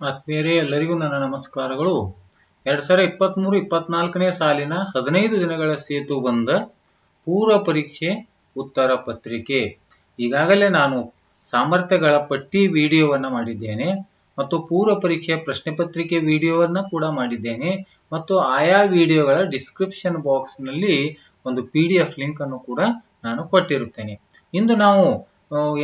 ಆತ್ಮೀಯರೇ ಎಲ್ಲರಿಗೂ ನನ್ನ ನಮಸ್ಕಾರಗಳು. ಎರಡ್ ಸಾವಿರ ಇಪ್ಪತ್ತ್ಮೂರು ಇಪ್ಪತ್ನಾಲ್ಕನೇ ಸಾಲಿನ ಹದಿನೈದು ದಿನಗಳ ಸೇತು ಬಂದ ಪೂರ್ವ ಪರೀಕ್ಷೆ ಉತ್ತರ ಪತ್ರಿಕೆ. ಈಗಾಗಲೇ ನಾನು ಸಾಮರ್ಥ್ಯಗಳ ಪಟ್ಟಿ ವಿಡಿಯೋವನ್ನು ಮಾಡಿದ್ದೇನೆ ಮತ್ತು ಪೂರ್ವ ಪರೀಕ್ಷೆ ಪ್ರಶ್ನೆ ಪತ್ರಿಕೆ ವಿಡಿಯೋವನ್ನು ಕೂಡ ಮಾಡಿದ್ದೇನೆ ಮತ್ತು ಆಯಾ ವಿಡಿಯೋಗಳ ಡಿಸ್ಕ್ರಿಪ್ಷನ್ ಬಾಕ್ಸ್ನಲ್ಲಿ ಒಂದು ಪಿ ಡಿ ಎಫ್ ಲಿಂಕ್ ಅನ್ನು ಕೂಡ ನಾನು ಕೊಟ್ಟಿರುತ್ತೇನೆ. ಇಂದು ನಾವು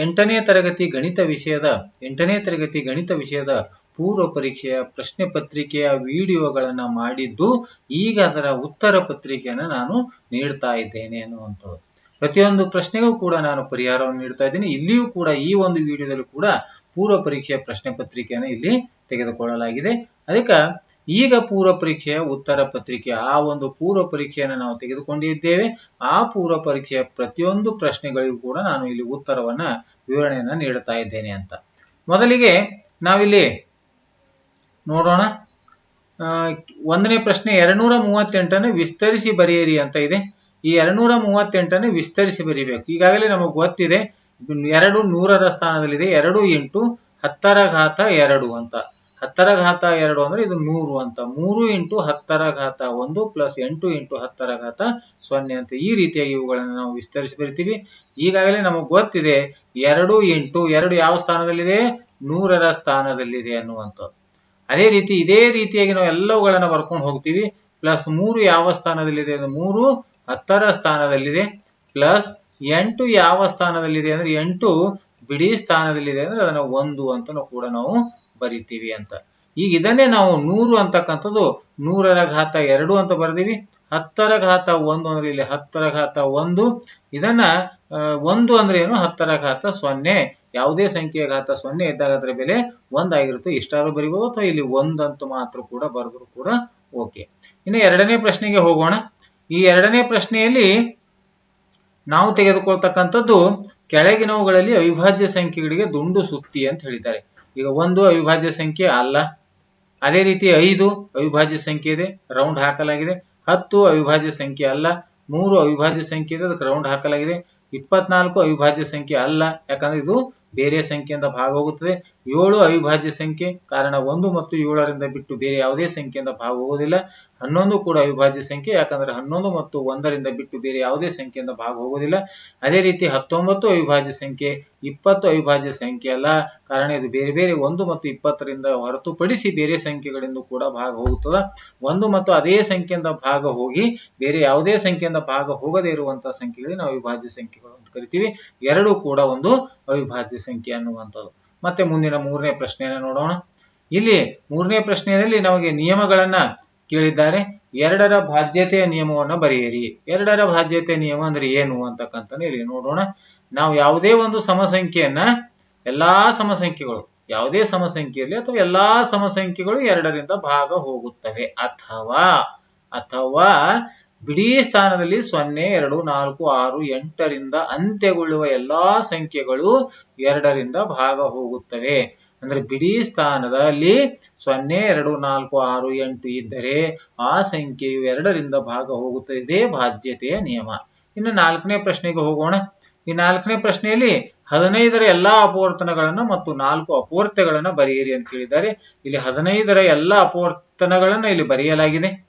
ಎಂಟನೇ ತರಗತಿ ಗಣಿತ ವಿಷಯದ, ಎಂಟನೇ ತರಗತಿ ಗಣಿತ ವಿಷಯದ ಪೂರ್ವ ಪರೀಕ್ಷೆಯ ಪ್ರಶ್ನೆ ಪತ್ರಿಕೆಯ ವಿಡಿಯೋಗಳನ್ನು ಮಾಡಿದ್ದು ಈಗ ಅದರ ಉತ್ತರ ಪತ್ರಿಕೆಯನ್ನು ನಾನು ನೀಡ್ತಾ ಇದ್ದೇನೆ ಅನ್ನುವಂಥದ್ದು. ಪ್ರತಿಯೊಂದು ಪ್ರಶ್ನೆಗೂ ಕೂಡ ನಾನು ಪರಿಹಾರವನ್ನು ನೀಡ್ತಾ ಇದ್ದೀನಿ. ಇಲ್ಲಿಯೂ ಕೂಡ ಈ ಒಂದು ವಿಡಿಯೋದಲ್ಲೂ ಕೂಡ ಪೂರ್ವ ಪರೀಕ್ಷೆಯ ಪ್ರಶ್ನೆ ಪತ್ರಿಕೆಯನ್ನು ಇಲ್ಲಿ ತೆಗೆದುಕೊಳ್ಳಲಾಗಿದೆ. ಅದಕ್ಕೆ ಈಗ ಪೂರ್ವ ಪರೀಕ್ಷೆಯ ಉತ್ತರ ಪತ್ರಿಕೆ, ಆ ಒಂದು ಪೂರ್ವ ಪರೀಕ್ಷೆಯನ್ನು ನಾವು ತೆಗೆದುಕೊಂಡಿದ್ದೇವೆ. ಆ ಪೂರ್ವ ಪರೀಕ್ಷೆಯ ಪ್ರತಿಯೊಂದು ಪ್ರಶ್ನೆಗಳಿಗೂ ಕೂಡ ನಾನು ಇಲ್ಲಿ ಉತ್ತರವನ್ನ, ವಿವರಣೆಯನ್ನ ನೀಡುತ್ತಾ ಇದ್ದೇನೆ ಅಂತ. ಮೊದಲಿಗೆ ನಾವಿಲ್ಲಿ ನೋಡೋಣ. ಒಂದನೇ ಪ್ರಶ್ನೆ ಎರಡ್ನೂರ ಮೂವತ್ತೆಂಟನ್ನು ವಿಸ್ತರಿಸಿ ಬರೆಯಿರಿ ಅಂತ ಇದೆ. ಈ ಎರಡ್ನೂರ ಮೂವತ್ತೆಂಟನ್ನು ವಿಸ್ತರಿಸಿ ಬರೀಬೇಕು. ಈಗಾಗಲೇ ನಮಗೆ ಗೊತ್ತಿದೆ, ಎರಡು ನೂರರ ಸ್ಥಾನದಲ್ಲಿದೆ, ಎರಡು ಇಂಟು ಹತ್ತರ ಘಾತ ಎರಡು ಅಂತ. ಹತ್ತರ ಘಾತ ಎರಡು ಅಂದ್ರೆ ಇದು ನೂರು ಅಂತ. ಮೂರು ಇಂಟು ಹತ್ತರ ಘಾತ ಒಂದು ಪ್ಲಸ್ ಎಂಟು ಇಂಟು ಹತ್ತರ ಘಾತ ಸೊನ್ನೆ ಅಂತ. ಈ ರೀತಿಯಾಗಿ ಇವುಗಳನ್ನು ನಾವು ವಿಸ್ತರಿಸಿ ಬರಿತೀವಿ. ಈಗಾಗಲೇ ನಮಗೆ ಗೊತ್ತಿದೆ, ಎರಡು ಇಂಟು ಎರಡು ಯಾವ ಸ್ಥಾನದಲ್ಲಿದೆ? ನೂರರ ಸ್ಥಾನದಲ್ಲಿದೆ ಅನ್ನುವಂಥದ್ದು. ಅದೇ ರೀತಿ, ಇದೇ ರೀತಿಯಾಗಿ ನಾವು ಎಲ್ಲವುಗಳನ್ನ ಬರ್ಕೊಂಡು ಹೋಗ್ತೀವಿ. ಪ್ಲಸ್ ಮೂರು ಯಾವ ಸ್ಥಾನದಲ್ಲಿದೆ ಅಂದ್ರೆ ಮೂರು ಹತ್ತರ ಸ್ಥಾನದಲ್ಲಿದೆ. ಪ್ಲಸ್ ಎಂಟು ಯಾವ ಸ್ಥಾನದಲ್ಲಿದೆ ಅಂದ್ರೆ ಎಂಟು ಬಿಡಿ ಸ್ಥಾನದಲ್ಲಿದೆ ಅಂದ್ರೆ ಅದನ್ನ ಒಂದು ಅಂತ ಕೂಡ ನಾವು ಬರಿತೀವಿ ಅಂತ. ಈಗ ಇದನ್ನೇ ನಾವು ನೂರು ಅಂತಕ್ಕಂಥದ್ದು, ನೂರರ ಘಾತ ಎರಡು ಅಂತ ಬರ್ದೀವಿ. ಹತ್ತರ ಘಾತ ಒಂದು ಅಂದ್ರೆ ಇಲ್ಲಿ ಹತ್ತರ ಘಾತ ಒಂದು. ಇದನ್ನ ಒಂದು ಅಂದ್ರೆ ಏನು? ಹತ್ತರ ಘಾತ ಸೊನ್ನೆ. ಯಾವುದೇ ಸಂಖ್ಯೆಯ ಘಾತ ಸೊನ್ನೆ ಇದ್ದಾಗ ಅದರ ಬೆಲೆ ಒಂದಾಗಿರುತ್ತೆ. ಇಷ್ಟಾದ್ರೂ ಬರಿಬಹುದು ಅಥವಾ ಇಲ್ಲಿ ಒಂದಂತ ಮಾತ್ರ ಕೂಡ ಬರೆದ್ರು ಕೂಡ ಓಕೆ. ಇನ್ನು ಎರಡನೇ ಪ್ರಶ್ನೆಗೆ ಹೋಗೋಣ. ಈ ಎರಡನೇ ಪ್ರಶ್ನೆಯಲ್ಲಿ ನಾವು ತೆಗೆದುಕೊಳ್ತಕ್ಕಂಥದ್ದು ಕೆಳಗಿನವುಗಳಲ್ಲಿ ಅವಿಭಾಜ್ಯ ಸಂಖ್ಯೆಗಳಿಗೆ ದುಂಡು ಸುತ್ತಿ ಅಂತ ಹೇಳಿದ್ದಾರೆ. ಈಗ ಒಂದು ಅವಿಭಾಜ್ಯ ಸಂಖ್ಯೆ ಅಲ್ಲ. ಅದೇ ರೀತಿ ಐದು ಅವಿಭಾಜ್ಯ ಸಂಖ್ಯೆ ಇದೆ, ರೌಂಡ್ ಹಾಕಲಾಗಿದೆ. ಹತ್ತು ಅವಿಭಾಜ್ಯ ಸಂಖ್ಯೆ ಅಲ್ಲ. ಮೂರು ಅವಿಭಾಜ್ಯ ಸಂಖ್ಯೆ ಇದೆ, ಅದಕ್ಕೆ ರೌಂಡ್ ಹಾಕಲಾಗಿದೆ. ಇಪ್ಪತ್ನಾಲ್ಕು ಅವಿಭಾಜ್ಯ ಸಂಖ್ಯೆ ಅಲ್ಲ. ಯಾಕಂದ್ರೆ ಇದು ಬೇರೆ ಸಂಖ್ಯೆಯಿಂದ ಭಾಗ ಹೋಗುತ್ತದೆ ಏಳು ಅವಿಭಾಜ್ಯ ಸಂಖ್ಯೆ ಕಾರಣ ಒಂದು ಮತ್ತು ಏಳರಿಂದ ಬಿಟ್ಟು ಬೇರೆ ಯಾವುದೇ ಸಂಖ್ಯೆಯಿಂದ ಭಾಗ ಹೋಗೋದಿಲ್ಲ ಹನ್ನೊಂದು ಕೂಡ ಅವಿಭಾಜ್ಯ ಸಂಖ್ಯೆ, ಯಾಕಂದ್ರೆ ಹನ್ನೊಂದು ಮತ್ತು ಒಂದರಿಂದ ಬಿಟ್ಟು ಬೇರೆ ಯಾವುದೇ ಸಂಖ್ಯೆಯಿಂದ ಭಾಗ ಹೋಗೋದಿಲ್ಲ. ಅದೇ ರೀತಿ ಹತ್ತೊಂಬತ್ತು ಅವಿಭಾಜ್ಯ ಸಂಖ್ಯೆ, ಇಪ್ಪತ್ತು ಅವಿಭಾಜ್ಯ ಸಂಖ್ಯೆ ಅಲ್ಲ. ಕಾರಣ ಇದು ಬೇರೆ ಬೇರೆ ಒಂದು ಮತ್ತು ಇಪ್ಪತ್ತರಿಂದ ಹೊರತುಪಡಿಸಿ ಬೇರೆ ಸಂಖ್ಯೆಗಳಿಂದ ಕೂಡ ಭಾಗ ಹೋಗುತ್ತದೆ. ಒಂದು ಮತ್ತು ಅದೇ ಸಂಖ್ಯೆಯಿಂದ ಭಾಗ ಹೋಗಿ ಬೇರೆ ಯಾವುದೇ ಸಂಖ್ಯೆಯಿಂದ ಭಾಗ ಹೋಗದೇ ಇರುವಂತಹ ಸಂಖ್ಯೆಗಳಿಗೆ ನಾವು ಅವಿಭಾಜ್ಯ ಸಂಖ್ಯೆಗಳು ಅಂತ ಕರಿತೀವಿ. ಎರಡು ಕೂಡ ಒಂದು ಅವಿಭಾಜ್ಯ ಸಂಖ್ಯೆ ಅನ್ನುವಂಥದ್ದು. ಮತ್ತೆ ಮುಂದಿನ ಮೂರನೇ ಪ್ರಶ್ನೆಯನ್ನು ನೋಡೋಣ. ಇಲ್ಲಿ ಮೂರನೇ ಪ್ರಶ್ನೆಯಲ್ಲಿ ನಮಗೆ ನಿಯಮಗಳನ್ನ ಕೇಳಿದ್ದಾರೆ, ಎರಡರ ಬಾಧ್ಯತೆಯ ನಿಯಮವನ್ನು ಬರೆಯಿರಿ. ಎರಡರ ಬಾಧ್ಯತೆ ನಿಯಮ ಅಂದ್ರೆ ಏನು ಅಂತಕ್ಕಂಥ ಇಲ್ಲಿ ನೋಡೋಣ. ನಾವು ಯಾವುದೇ ಒಂದು ಸಮಸಂಖ್ಯೆಯನ್ನ, ಎಲ್ಲಾ ಸಮಸಂಖ್ಯೆಗಳು, ಯಾವುದೇ ಸಮಸಂಖ್ಯೆಯಲ್ಲಿ ಅಥವಾ ಎಲ್ಲಾ ಸಮಸಂಖ್ಯೆಗಳು ಎರಡರಿಂದ ಭಾಗ ಹೋಗುತ್ತವೆ. ಅಥವಾ ಅಥವಾ ಬಿಡಿ ಸ್ಥಾನದಲ್ಲಿ ಸೊನ್ನೆ, ಎರಡು, ನಾಲ್ಕು, ಆರು, ಎಂಟರಿಂದ ಅಂತ್ಯಗೊಳ್ಳುವ ಎಲ್ಲಾ ಸಂಖ್ಯೆಗಳು ಎರಡರಿಂದ ಭಾಗ ಹೋಗುತ್ತವೆ. ಅಂದ್ರೆ ಬಿಡಿ ಸ್ಥಾನದಲ್ಲಿ ಸೊನ್ನೆ, ಎರಡು, ನಾಲ್ಕು, ಆರು, ಎಂಟು ಇದ್ದರೆ ಆ ಸಂಖ್ಯೆಯು ಎರಡರಿಂದ ಭಾಗ ಹೋಗುತ್ತದೆ ಬಾಧ್ಯತೆಯ ನಿಯಮ. ಇನ್ನು ನಾಲ್ಕನೇ ಪ್ರಶ್ನೆಗೆ ಹೋಗೋಣ. ಈ ನಾಲ್ಕನೇ ಪ್ರಶ್ನೆಯಲ್ಲಿ ಹದಿನೈದರ ಎಲ್ಲಾ ಅಪವರ್ತನಗಳನ್ನು ಮತ್ತು ನಾಲ್ಕು ಅಪವರ್ತಗಳನ್ನು ಬರೆಯಿರಿ ಅಂತ ಹೇಳಿದ್ದಾರೆ. ಇಲ್ಲಿ ಹದಿನೈದರ ಎಲ್ಲಾ ಅಪವರ್ತನಗಳನ್ನು ಇಲ್ಲಿ ಬರೆಯಲಾಗಿದೆ.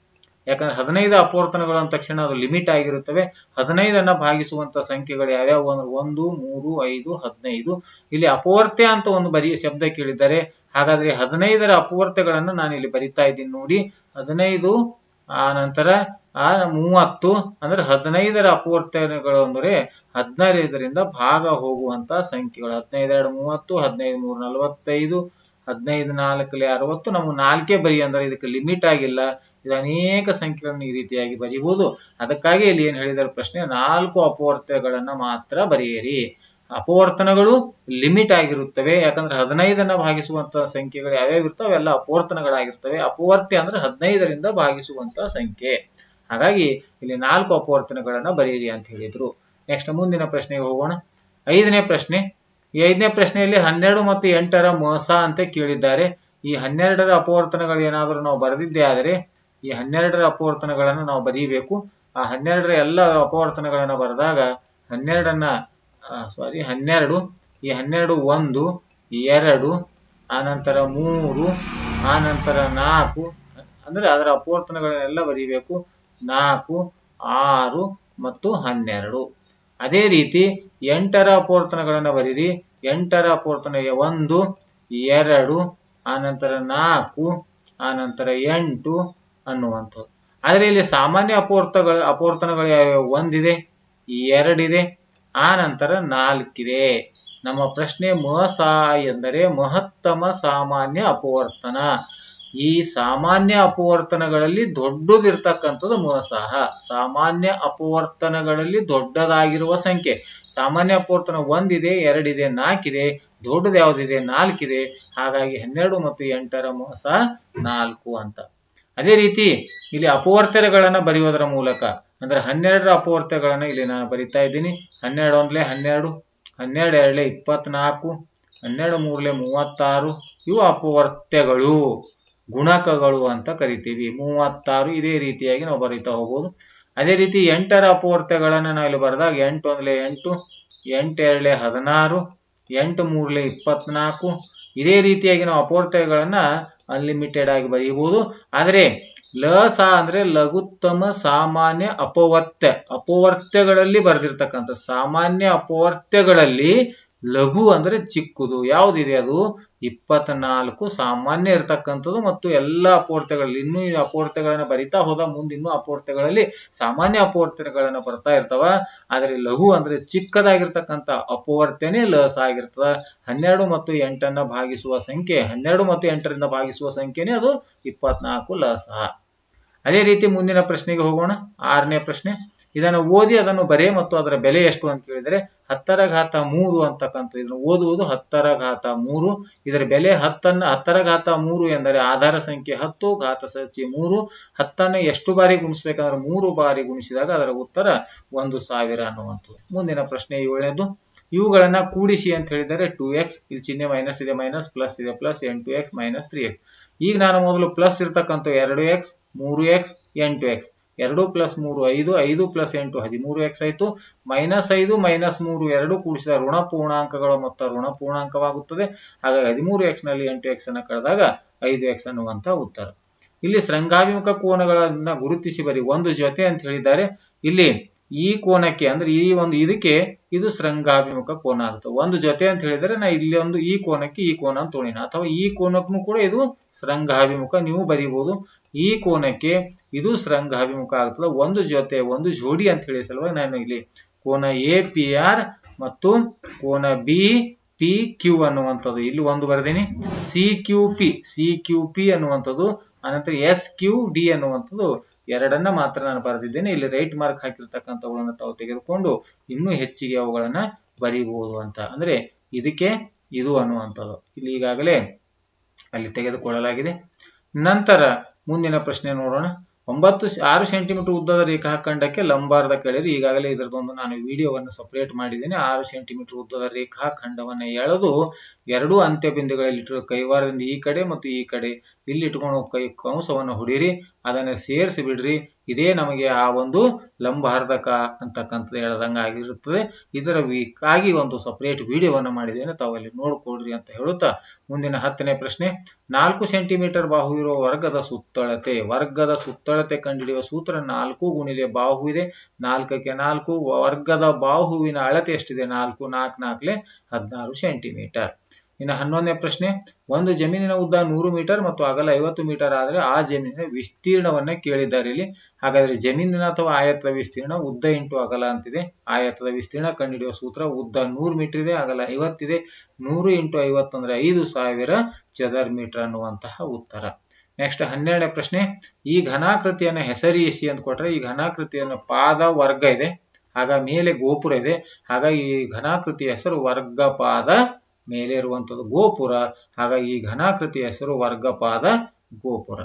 ಯಾಕಂದ್ರೆ ಹದಿನೈದು ಅಪವರ್ತನಗಳು ಅಂದ ತಕ್ಷಣ ಅದು ಲಿಮಿಟ್ ಆಗಿರುತ್ತವೆ. ಹದಿನೈದನ್ನ ಭಾಗಿಸುವಂತ ಸಂಖ್ಯೆಗಳು ಯಾವ್ಯಾವು ಅಂದ್ರೆ ಒಂದು, ಮೂರು, ಐದು, ಹದಿನೈದು. ಇಲ್ಲಿ ಅಪವರ್ತ್ಯ ಅಂತ ಒಂದು ಬರಿ ಶಬ್ದ ಕೇಳಿದ್ದಾರೆ. ಹಾಗಾದ್ರೆ ಹದಿನೈದರ ಅಪವರ್ತ್ಯಗಳನ್ನ ನಾನು ಇಲ್ಲಿ ಬರಿತಾ ಇದ್ದೀನಿ ನೋಡಿ. ಹದಿನೈದು, ಆ ನಂತರ, ಆ ಮೂವತ್ತು, ಅಂದ್ರೆ ಹದಿನೈದರ ಅಪವರ್ತನಗಳು ಅಂದ್ರೆ ಹದಿನೈದರಿಂದ ಭಾಗ ಹೋಗುವಂತ ಸಂಖ್ಯೆಗಳು. ಹದಿನೈದು, ಎರಡು, ಮೂವತ್ತು, ಹದಿನೈದು, ಮೂರು, ನಲವತ್ತೈದು ಹದಿನೈದು ನಾಲ್ಕಲ್ಲಿ ಅರವತ್ತು ನಮಗೆ ನಾಲ್ಕೇ ಬರಿ ಅಂದ್ರೆ ಇದಕ್ಕೆ ಲಿಮಿಟ್ ಆಗಿಲ್ಲ. ಇದು ಅನೇಕ ಸಂಖ್ಯೆಗಳನ್ನು ಈ ರೀತಿಯಾಗಿ ಬರೀಬಹುದು ಅದಕ್ಕಾಗಿ ಇಲ್ಲಿ ಏನ್ ಹೇಳಿದಾರೆ ಪ್ರಶ್ನೆ, ನಾಲ್ಕು ಅಪವರ್ತನಗಳನ್ನು ಮಾತ್ರ ಬರೆಯಿರಿ. ಅಪವರ್ತನಗಳು ಲಿಮಿಟ್ ಆಗಿರುತ್ತವೆ, ಯಾಕಂದ್ರೆ ಹದಿನೈದನ್ನ ಭಾಗಿಸುವಂತ ಸಂಖ್ಯೆಗಳು ಯಾವ್ಯಾವ ಇರ್ತವೆ? ಅವೆಲ್ಲ ಅಪವರ್ತನಗಳಾಗಿರ್ತವೆ. ಅಪವರ್ತಿ ಅಂದ್ರೆ ಹದಿನೈದರಿಂದ ಭಾಗಿಸುವಂತ ಸಂಖ್ಯೆ. ಹಾಗಾಗಿ ಇಲ್ಲಿ ನಾಲ್ಕು ಅಪವರ್ತನಗಳನ್ನ ಬರೆಯಿರಿ ಅಂತ ಹೇಳಿದ್ರು. ನೆಕ್ಸ್ಟ್ ಮುಂದಿನ ಪ್ರಶ್ನೆಗೆ ಹೋಗೋಣ. ಐದನೇ ಪ್ರಶ್ನೆ ಐದನೇ ಪ್ರಶ್ನೆಯಲ್ಲಿ ಹನ್ನೆರಡು ಮತ್ತು ಎಂಟರ ಮೋಸ ಅಂತ ಕೇಳಿದ್ದಾರೆ. ಈ ಹನ್ನೆರಡರ ಅಪವರ್ತನಗಳು ಏನಾದರೂ ನಾವು ಬರೆದಿದ್ದೇ ಆದರೆ ಈ ಹನ್ನೆರಡರ ಅಪವರ್ತನಗಳನ್ನು ನಾವು ಬರೀಬೇಕು. ಆ ಹನ್ನೆರಡರ ಎಲ್ಲ ಅಪವರ್ತನಗಳನ್ನು ಬರೆದಾಗ ಹನ್ನೆರಡನ್ನ ಸಾರಿ ಹನ್ನೆರಡು, ಈ ಹನ್ನೆರಡು ಒಂದು ಎರಡು ಆನಂತರ ಮೂರು ಆನಂತರ ನಾಲ್ಕು, ಅಂದರೆ ಅದರ ಅಪವರ್ತನಗಳನ್ನೆಲ್ಲ ಬರೀಬೇಕು. ನಾಲ್ಕು, ಆರು ಮತ್ತು ಹನ್ನೆರಡು. ಅದೇ ರೀತಿ ಎಂಟರ ಅಪವರ್ತನಗಳನ್ನು ಬರೀರಿ. ಎಂಟರ ಪೂರ್ತನೆಗೆ ಒಂದು, ಎರಡು, ಆನಂತರ ನಾಲ್ಕು, ಆನಂತರ ಎಂಟು ಅನ್ನುವಂಥದ್ದು. ಆದರೆ ಇಲ್ಲಿ ಸಾಮಾನ್ಯ ಅಪೂರ್ತಗಳು ಅಪವರ್ತನಗಳು ಯಾವ್ಯಾವ? ಒಂದಿದೆ, ಎರಡಿದೆ ಆ ನಂತರ ನಾಲ್ಕಿದೆ. ನಮ್ಮ ಪ್ರಶ್ನೆ ಮಸ ಎಂದರೆ ಮಹತ್ತಮ ಸಾಮಾನ್ಯ ಅಪವರ್ತನ ಈ ಸಾಮಾನ್ಯ ಅಪವರ್ತನಗಳಲ್ಲಿ ದೊಡ್ಡದಿರ್ತಕ್ಕಂಥದ್ದು ಮೂಲಸಹ ಸಾಮಾನ್ಯ ಅಪವರ್ತನಗಳಲ್ಲಿ ದೊಡ್ಡದಾಗಿರುವ ಸಂಖ್ಯೆ. ಸಾಮಾನ್ಯ ಅಪವರ್ತನ ಒಂದಿದೆ, ಎರಡಿದೆ, ನಾಲ್ಕಿದೆ, ದೊಡ್ಡದು ಯಾವುದಿದೆ, ನಾಲ್ಕಿದೆ. ಹಾಗಾಗಿ ಹನ್ನೆರಡು ಮತ್ತು ಎಂಟರ ಮೋಸ ನಾಲ್ಕು ಅಂತ. ಅದೇ ರೀತಿ ಇಲ್ಲಿ ಅಪವರ್ತನಗಳನ್ನ ಬರೆಯುವುದರ ಮೂಲಕ. ಅಂದ್ರೆ ಹನ್ನೆರಡರ ಅಪವರ್ತಗಳನ್ನ ಇಲ್ಲಿ ನಾನು ಬರಿತಾ ಇದ್ದೀನಿ. ಹನ್ನೆರಡು ಒಂದ್ಲೆ ಹನ್ನೆರಡು ಹನ್ನೆರಡು ಎರಡ್ಲೆ ಇಪ್ಪತ್ನಾಲ್ಕು, ಹನ್ನೆರಡು ಮೂರ್ಲೆ ಮೂವತ್ತಾರು. ಇವು ಅಪವರ್ತ್ಯಗಳು ಗುಣಕಗಳು ಅಂತ ಕರಿತೀವಿ. ಮೂವತ್ತಾರು ಇದೇ ರೀತಿಯಾಗಿ ನಾವು ಬರೀತಾ ಹೋಗ್ಬೋದು. ಅದೇ ರೀತಿ ಎಂಟರ ಅಪವರ್ತಗಳನ್ನು ನಾವು ಇಲ್ಲಿ ಬರೆದಾಗ ಎಂಟು ಒಂದ್ಲೆ ಎಂಟು ಎಂಟು ಎರಡ್ಲೆ ಹದಿನಾರು, ಎಂಟು ಮೂರ್ಲೆ ಇಪ್ಪತ್ನಾಲ್ಕು, ಇದೇ ರೀತಿಯಾಗಿ ನಾವು ಅಪವರ್ತ್ಯಗಳನ್ನ ಅನ್ಲಿಮಿಟೆಡ್ ಆಗಿ ಬರೀಬಹುದು ಆದರೆ ಲಸ ಅಂದ್ರೆ ಲಘುತ್ತಮ ಸಾಮಾನ್ಯ ಅಪವರ್ತ್ಯ ಅಪವರ್ತ್ಯಗಳಲ್ಲಿ ಬರೆದಿರ್ತಕ್ಕಂಥ ಸಾಮಾನ್ಯ ಅಪವರ್ತ್ಯಗಳಲ್ಲಿ ಲಘು ಅಂದ್ರೆ ಚಿಕ್ಕದು, ಯಾವುದಿದೆ ಅದು? ಇಪ್ಪತ್ನಾಲ್ಕು ಸಾಮಾನ್ಯ ಇರತಕ್ಕಂಥದ್ದು ಮತ್ತು ಎಲ್ಲ ಅಪೋರ್ತೆಗಳಲ್ಲಿ, ಇನ್ನೂ ಈ ಅಪವರ್ತ್ಯಗಳನ್ನ ಬರಿತಾ ಹೋದ ಮುಂದೆ ಇನ್ನೂ ಅಪೂರ್ತೆಗಳಲ್ಲಿ ಸಾಮಾನ್ಯ ಅಪವರ್ತನಗಳನ್ನ ಬರ್ತಾ ಇರ್ತಾವ. ಆದರೆ ಲಘು ಅಂದ್ರೆ ಚಿಕ್ಕದಾಗಿರ್ತಕ್ಕಂಥ ಅಪವರ್ತನೆ ಲಸ ಆಗಿರ್ತದ. ಹನ್ನೆರಡು ಮತ್ತು ಎಂಟನ್ನ ಭಾಗಿಸುವ ಸಂಖ್ಯೆ, ಹನ್ನೆರಡು ಮತ್ತು ಎಂಟರಿಂದ ಭಾಗಿಸುವ ಸಂಖ್ಯೆನೇ ಅದು ಇಪ್ಪತ್ನಾಲ್ಕು ಲಸ. ಅದೇ ರೀತಿ ಮುಂದಿನ ಪ್ರಶ್ನೆಗೆ ಹೋಗೋಣ. ಆರನೇ ಪ್ರಶ್ನೆ. ಇದನ್ನು ಓದಿ ಅದನ್ನು ಬರೆ ಮತ್ತು ಅದರ ಬೆಲೆ ಎಷ್ಟು ಅಂತ ಕೇಳಿದರೆ ಹತ್ತರ ಘಾತ ಮೂರು ಅಂತಕ್ಕಂಥ ಇದನ್ನು ಓದುವುದು ಹತ್ತರ ಘಾತ ಮೂರು. ಇದರ ಬೆಲೆ ಹತ್ತನ್ನ ಹತ್ತರ ಘಾತ ಮೂರು ಎಂದರೆ ಆಧಾರ ಸಂಖ್ಯೆ ಹತ್ತು, ಘಾತ ಸಂಖ್ಯೆ ಮೂರು. ಹತ್ತನ್ನು ಎಷ್ಟು ಬಾರಿ ಗುಣಿಸ್ಬೇಕಂದ್ರೆ ಮೂರು ಬಾರಿ ಗುಣಿಸಿದಾಗ ಅದರ ಉತ್ತರ ಒಂದು ಸಾವಿರ ಅನ್ನುವಂಥದ್ದು. ಮುಂದಿನ ಪ್ರಶ್ನೆ ಏಳನೇದು. ಇವುಗಳನ್ನ ಕೂಡಿಸಿ ಅಂತ ಹೇಳಿದರೆ ಟೂ ಎಕ್ಸ್ ಇಲ್ಲಿ ಚಿಹ್ನೆ ಮೈನಸ್ ಇದೆ ಮೈನಸ್ ಪ್ಲಸ್ ಇದೆ ಪ್ಲಸ್ ಎಂಟು ಎಕ್ಸ್ ಮೈನಸ್ ತ್ರೀ ಎಕ್ಸ್ ಈಗ ನಾನು ಮೊದಲು ಪ್ಲಸ್ ಇರ್ತಕ್ಕಂಥ ಎರಡು ಎಕ್ಸ್ ಮೂರು ಎಕ್ಸ್ ಎಂಟು ಎಕ್ಸ್ ಎರಡು ಪ್ಲಸ್ ಮೂರು ಐದು ಐದು ಪ್ಲಸ್ ಎಂಟು ಹದಿಮೂರು ಎಕ್ಸ್ ಆಯಿತು. ಮೈನಸ್ ಐದು, ಮೈನಸ್ ಮೂರು ಎರಡು ಕೂಡಿಸಿದ ಋಣ ಪೂರ್ಣಾಂಕಗಳ ಮೊತ್ತ ಋಣ ಪೂರ್ಣಾಂಕವಾಗುತ್ತದೆ. ಹಾಗಾಗಿ ಹದಿಮೂರು ಎಕ್ಸ್ನಲ್ಲಿ ಎಂಟು ಎಕ್ಸ್ ಅನ್ನು ಕಳೆದಾಗ ಐದು ಎಕ್ಸ್ ಅನ್ನುವಂತಹ ಉತ್ತರ. ಇಲ್ಲಿ ಶೃಂಗಾಭಿಮುಖ ಕೋನಗಳನ್ನ ಗುರುತಿಸಿ ಬರಿ ಒಂದು ಜೊತೆ ಅಂತ ಹೇಳಿದ್ದಾರೆ. ಇಲ್ಲಿ ಈ ಕೋನಕ್ಕೆ ಅಂದ್ರೆ ಈ ಒಂದು ಇದಕ್ಕೆ ಇದು ಶೃಂಗಾಭಿಮುಖ ಕೋನ ಆಗುತ್ತೆ. ಒಂದು ಜೊತೆ ಅಂತ ಹೇಳಿದ್ರೆ ನಾ ಇಲ್ಲಿ ಒಂದು ಈ ಕೋನಕ್ಕೆ ಈ ಕೋನ ಅಂತ ತೋಣಿನ. ಅಥವಾ ಈ ಕೋನಕ್ಕೂ ಕೂಡ ಇದು ಶೃಂಗಾಭಿಮುಖ ನೀವು ಬರೀಬಹುದು ಈ ಕೋನಕ್ಕೆ ಇದು ಶೃಂಗಾಭಿಮುಖ ಆಗ್ತದೆ. ಒಂದು ಜೊತೆ ಒಂದು ಜೋಡಿ ಅಂತ ಹೇಳಿ ಸಲುವಾಗಿ ನಾನು ಇಲ್ಲಿ ಕೋನ ಎ ಪಿ ಆರ್ ಮತ್ತು ಕೋನ ಬಿ ಪಿ ಕ್ಯೂ ಅನ್ನುವಂಥದ್ದು. ಇಲ್ಲಿ ಒಂದು ಬರೆದೀನಿ. C Q P C Q P ಅನ್ನುವಂಥದ್ದು. ಅನಂತರ ಎಸ್ ಕ್ಯೂ ಡಿ ಅನ್ನುವಂಥದ್ದು. ಎರಡನ್ನ ಮಾತ್ರ ನಾನು ಬರೆದಿದ್ದೇನೆ. ಇಲ್ಲಿ ರೈಟ್ ಮಾರ್ಕ್ ಹಾಕಿರ್ತಕ್ಕಂಥವುಗಳನ್ನ ತಾವು ತೆಗೆದುಕೊಂಡು ಇನ್ನೂ ಹೆಚ್ಚಿಗೆ ಅವುಗಳನ್ನ ಬರೀಬಹುದು ಅಂತ. ಅಂದ್ರೆ ಇದಕ್ಕೆ ಇದು ಅನ್ನುವಂಥದ್ದು. ಇಲ್ಲಿ ಈಗಾಗಲೇ ಅಲ್ಲಿ ತೆಗೆದುಕೊಳ್ಳಲಾಗಿದೆ. ನಂತರ ಮುಂದಿನ ಪ್ರಶ್ನೆ ನೋಡೋಣ. ಒಂಬತ್ತು ಆರು ಸೆಂಟಿಮೀಟರ್ ಉದ್ದದ ರೇಖಾಖಂಡಕ್ಕೆ ಲಂಬಾರದ ಕೆಳಗೆ ಈಗಾಗಲೇ ಇದರದೊಂದು ನಾನು ವಿಡಿಯೋವನ್ನು ಸಪರೇಟ್ ಮಾಡಿದ್ದೇನೆ. ಆರು ಸೆಂಟಿಮೀಟರ್ ಉದ್ದದ ರೇಖಾಖಂಡವನ್ನು ಎಳೆದು ಎರಡೂ ಅಂತ್ಯ ಬಿಂದುಗಳಲ್ಲಿ ಕೈವಾರದಿಂದ ಈ ಕಡೆ ಮತ್ತು ಈ ಕಡೆ ಇಲ್ಲಿ ಇಟ್ಕೊಂಡು ಕೈ ಕಂಸವನ್ನು ಹೊಡೀರಿ ಅದನ್ನು ಸೇರಿಸಿ ಬಿಡ್ರಿ ಇದೇ ನಮಗೆ ಆ ಒಂದು ಲಂಬಾರ್ಧಕ ಅಂತಕ್ಕಂಥದ್ದು ಹೇಳದಂಗ ಆಗಿರುತ್ತದೆ. ಇದರ ವೀಕಾಗಿ ಒಂದು ಸಪರೇಟ್ ವಿಡಿಯೋವನ್ನು ಮಾಡಿದ್ದೇನೆ. ತಾವಲ್ಲಿ ನೋಡಿಕೊಡ್ರಿ ಅಂತ ಹೇಳುತ್ತಾ ಮುಂದಿನ ಹತ್ತನೇ ಪ್ರಶ್ನೆ. ನಾಲ್ಕು ಸೆಂಟಿಮೀಟರ್ ಬಾಹು ಇರುವ ವರ್ಗದ ಸುತ್ತಳತೆ ವರ್ಗದ ಸುತ್ತಳತೆ ಕಂಡುಹಿಡಿಯುವ ಸೂತ್ರ ನಾಲ್ಕು ಗುಣಿಲೆ ಬಾಹು ಇದೆ. ನಾಲ್ಕಕ್ಕೆ ನಾಲ್ಕು, ವರ್ಗದ ಬಾಹುವಿನ ಅಳತೆ ಎಷ್ಟಿದೆ? ನಾಲ್ಕು ನಾಲ್ಕು, ನಾಲ್ಕಲೆ ಹದಿನಾರು ಸೆಂಟಿಮೀಟರ್ ಇನ್ನು ಹನ್ನೊಂದನೇ ಪ್ರಶ್ನೆ, ಒಂದು ಜಮೀನಿನ ಉದ್ದ ನೂರು ಮೀಟರ್ ಮತ್ತು ಅಗಲ ಐವತ್ತು ಮೀಟರ್ ಆದರೆ ಆ ಜಮೀನಿನ ವಿಸ್ತೀರ್ಣವನ್ನ ಕೇಳಿದ್ದಾರೆ ಇಲ್ಲಿ. ಹಾಗಾದ್ರೆ ಜಮೀನಿನ ಅಥವಾ ಆಯತದ ವಿಸ್ತೀರ್ಣ ಉದ್ದ ಇಂಟು ಅಗಲ ಅಂತಿದೆ. ಆಯತದ ವಿಸ್ತೀರ್ಣ ಕಂಡುಹಿಡಿಯುವ ಸೂತ್ರ ಉದ್ದ ನೂರು ಮೀಟರ್ ಇದೆ, ಅಗಲ ಐವತ್ತಿದೆ. ನೂರು ಇಂಟು ಐವತ್ತು ಅಂದ್ರೆ ಐದು ಸಾವಿರ ಚದರ್ ಮೀಟರ್ ಅನ್ನುವಂತಹ ಉತ್ತರ. ನೆಕ್ಸ್ಟ್ ಹನ್ನೆರಡನೇ ಪ್ರಶ್ನೆ, ಈ ಘನಾಕೃತಿಯನ್ನು ಹೆಸರಿಸಿ ಅಂತ ಕೊಟ್ರೆ ಈ ಘನಾಕೃತಿಯನ್ನು ಪಾದ ವರ್ಗ ಇದೆ. ಆಗ ಮೇಲೆ ಗೋಪುರ ಇದೆ. ಹಾಗಾಗಿ ಈ ಘನಾಕೃತಿಯ ಹೆಸರು ವರ್ಗಪಾದ ಮೇಲೆ ಇರುವಂಥದ್ದು ಗೋಪುರ. ಹಾಗಾಗಿ ಈ ಘನಾಕೃತಿಯ ಹೆಸರು ವರ್ಗಪಾದ ಗೋಪುರ.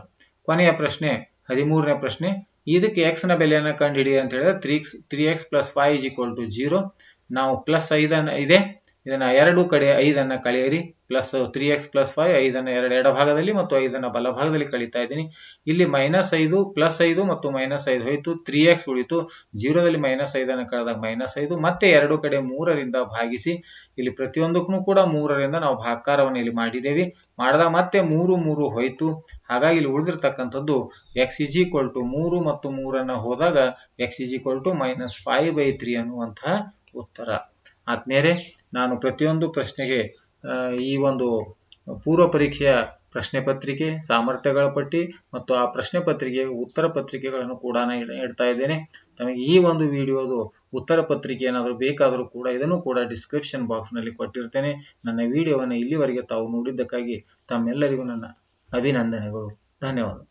ಕೊನೆಯ ಪ್ರಶ್ನೆ, ಹದಿಮೂರನೇ ಪ್ರಶ್ನೆ, ಇದಕ್ಕೆ ಎಕ್ಸ್ನ ಬೆಲೆಯನ್ನು ಕಂಡುಹಿಡಿ ಅಂತ ಹೇಳಿದ್ರೆ three three x plus five is equal to zero ನಾವು ಪ್ಲಸ್ ಐದನ್ನ ಇದೆ. ಇದನ್ನ ಎರಡು ಕಡೆ ಐದನ್ನ ಕಳೆಯಿರಿ. Plus three x plus five ಐದನ್ನ ಎರಡು ಎಡಭಾಗದಲ್ಲಿ ಮತ್ತು ಐದನ್ನ ಬಲಭಾಗದಲ್ಲಿ ಕಳೀತಾ ಇದ್ದೀನಿ. ಇಲ್ಲಿ ಮೈನಸ್ ಐದು ಪ್ಲಸ್ ಐದು ಮತ್ತು ಮೈನಸ್ ಐದು ಹೋಯಿತು. ತ್ರೀ ಎಕ್ಸ್ ಉಳಿತು. ಜೀರೋದಲ್ಲಿ ಮೈನಸ್ ಐದನ್ನು ಕಳೆದಾಗ ಮೈನಸ್ ಐದು. ಮತ್ತೆ ಎರಡು ಕಡೆ ಮೂರರಿಂದ ಭಾಗಿಸಿ ಇಲ್ಲಿ ಪ್ರತಿಯೊಂದಕ್ಕೂ ಕೂಡ ಮೂರರಿಂದ ನಾವು ಭಾಕಾರವನ್ನು ಇಲ್ಲಿ ಮಾಡಿದ್ದೇವೆ. ಮಾಡಿದಾಗ ಮತ್ತೆ ಮೂರು ಮೂರು ಹೋಯಿತು. ಹಾಗಾಗಿ ಇಲ್ಲಿ ಉಳಿದಿರ್ತಕ್ಕಂಥದ್ದು ಎಕ್ಸ್ ಇಜ್ ಈಕ್ವಲ್ ಟು ಮೂರು ಮತ್ತು ಮೂರನ್ನ ಹೋದಾಗ x is equal to minus five by three ಅನ್ನುವಂತಹ ಉತ್ತರ. ಆದ್ಮೇಲೆ ನಾನು ಪ್ರತಿಯೊಂದು ಪ್ರಶ್ನೆಗೆ ಈ ಒಂದು ಪೂರ್ವ ಪರೀಕ್ಷೆಯ ಪ್ರಶ್ನೆ ಪತ್ರಿಕೆ, ಸಾಮರ್ಥ್ಯಗಳ ಪಟ್ಟಿ ಮತ್ತು ಆ ಪ್ರಶ್ನೆ ಪತ್ರಿಕೆ ಉತ್ತರ ಪತ್ರಿಕೆಗಳನ್ನು ಕೂಡ ಇಡ್ತಾ ಇದ್ದೇನೆ. ತಮಗೆ ಈ ಒಂದು ವಿಡಿಯೋದು ಉತ್ತರ ಪತ್ರಿಕೆ ಏನಾದರೂ ಬೇಕಾದರೂ ಕೂಡ ಇದನ್ನು ಕೂಡ ಡಿಸ್ಕ್ರಿಪ್ಷನ್ ಬಾಕ್ಸ್ನಲ್ಲಿ ಕೊಟ್ಟಿರ್ತೇನೆ. ನನ್ನ ವಿಡಿಯೋವನ್ನು ಇಲ್ಲಿವರೆಗೆ ತಾವು ನೋಡಿದ್ದಕ್ಕಾಗಿ ತಮ್ಮೆಲ್ಲರಿಗೂ ನನ್ನ ಅಭಿನಂದನೆಗಳು. ಧನ್ಯವಾದ